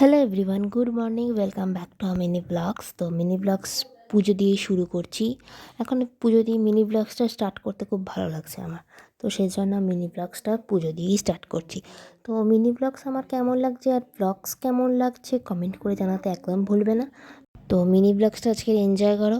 Hello everyone good morning welcome back to mini blogs তো mini blogs পুজো দিয়ে শুরু করছি। এখন পুজো দিয়ে মিনি ব্লগসটা স্টার্ট করতে খুব ভালো লাগছে আমার। তো সেই জন্য মিনি ব্লগসটা পুজো দিয়েই স্টার্ট করছি। তো মিনি ব্লগস আমার কেমন লাগছে আর ব্লগস কেমন লাগছে কমেন্ট করে জানাতে একদম ভুলবে না। তো মিনি ব্লগসটা আজকে এনজয় করো।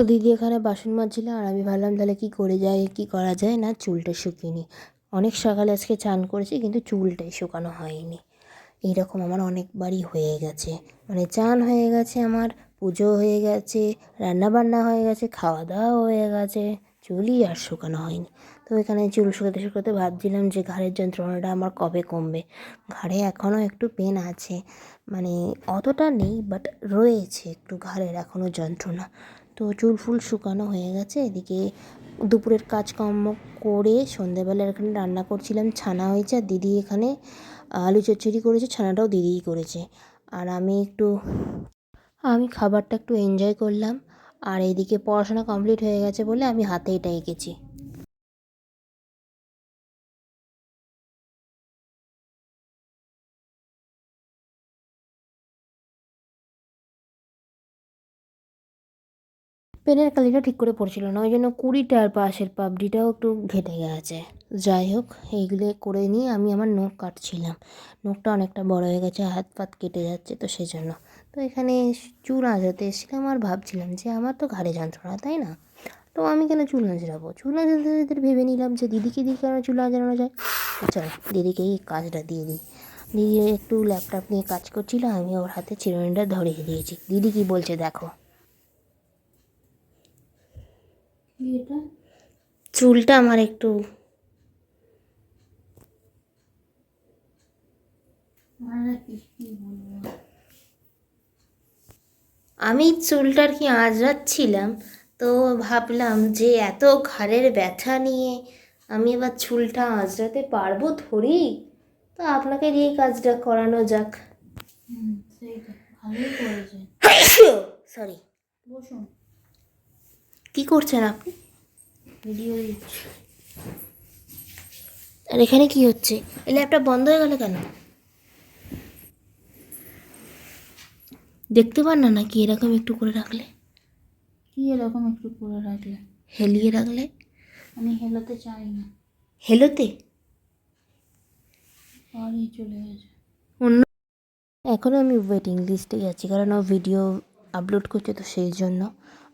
তো দিদি এখানে বাসন মাজছিল আর আমি ভাবলাম, তাহলে কি করে যায়, কি করা যায়? না, চুলটা শুকিয়ে অনেক সকালে আজকে চান করেছি, কিন্তু চুলটাই শুকানো হয়নি। এইরকম আমার অনেকবারই হয়ে গেছে। মানে চান হয়ে গেছে আমার, পুজো হয়ে গেছে রান্না বান্না হয়ে গেছে খাওয়া দাওয়া হয়ে গেছে, চুলই আর শুকানো হয়নি। তো এখানে চুল শুকাতে শুকাতে ভাবছিলাম যে ঘাড়ের যন্ত্রণাটা আমার কবে কমবে। ঘাড়ে এখনও একটু পেন আছে। মানে অতটা নেই বাট রয়েছে একটু ঘাড়ের এখনও যন্ত্রণা। তো চুল ফুল শুকানো হয়ে গেছে। এদিকে দুপুরের কাজকর্ম করে সন্ধ্যেবেলা এখানে রান্না করছিলাম, ছানা হয়েছে আর দিদি এখানে আলু চচ্চড়ি করেছে, ছানাটাও দিদিই করেছে। আর আমি একটু, আমি খাবারটা একটু এনজয় করলাম। আর এদিকে পড়াশোনা কমপ্লিট হয়ে গেছে বলে আমি হাতে এটা এঁকেছি। পেনের কালিটা ঠিক করে পড়ছিল না ওই জন্য কুড়িটার পাশের পাপড়িটাও একটু ঘেটে গেছে। যাই হোক, এইগুলো করে নিয়ে আমি আমার নখ কাটছিলাম। নখটা অনেকটা বড় হয়ে গেছে, হাত পাত কেটে যাচ্ছে তো সেজন্য। তো এখানে চুল আঁচড়াতে এসেছিলাম আর ভাবছিলাম যে আমার তো ঘাড়ে যন্ত্রণা, তাই না? তো আমি কেন চুল আঁচড়াবো? চুল আঁচড়াতে ভেবে নিলাম যে দিদিকে দিয়ে কেন চুল আঁচড়ানো যায়? চলো, দিদিকে এই কাজটা দিয়ে দিই। দিদি একটু ল্যাপটপ নিয়ে কাজ করছিল, আমি ওর হাতে চিরুনিটা ধরিয়ে দিয়েছি। দিদি কি বলছে দেখো এটা চুলটা আমার একটু আমি চুলটা আর কি আঁচড়াচ্ছিলাম? তো ভাবলাম যে এত ঘাড়ের ব্যথা নিয়ে আমি এবার চুলটা আঁচড়াতে পারব থরি তো আপনাকে দিয়ে কাজটা করানো যাক। সরি বসুন। কি করছেন আপনি? ভিডিও দিচ্ছি আর এখানে কি হচ্ছে? এই ল্যাপটপ বন্ধ হয়ে গেল কেন? দেখতে পান না নাকি এরকম একটু করে রাখলে? কি এরকম একটু করে রাখলে? হেলিয়ে রাখলে? আমি হেলোতে চাই না। হেলোতে? বাড়ি চলে গেছে। অন্য এখনও আমি ওয়েটিং লিস্টেই আছি কারণ ও ভিডিও আপলোড করছে তো সেই জন্য।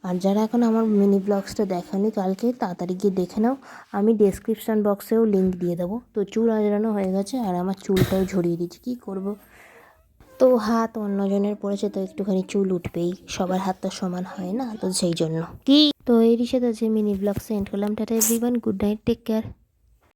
আর যারা এখন আমার মিনি ব্লগসটা দেখেনি, কালকে তাড়াতাড়ি গিয়ে দেখে নাও। আমি ডেসক্রিপশান বক্সেও লিঙ্ক দিয়ে দেবো। তো চুল আজরানো হয়ে গেছে, আর আমার চুলটাও ঝরিয়ে দিচ্ছি। কী করব? তো হাত অন্যজনের পড়েছে, তো একটুখানি চুল উঠবেই। সবার হাত তো সমান হয় না, তো সেই জন্য। কি? তো এরই সাথে যে মিনি ব্লগ সেন্ড করলাম। Tata everyone good night take care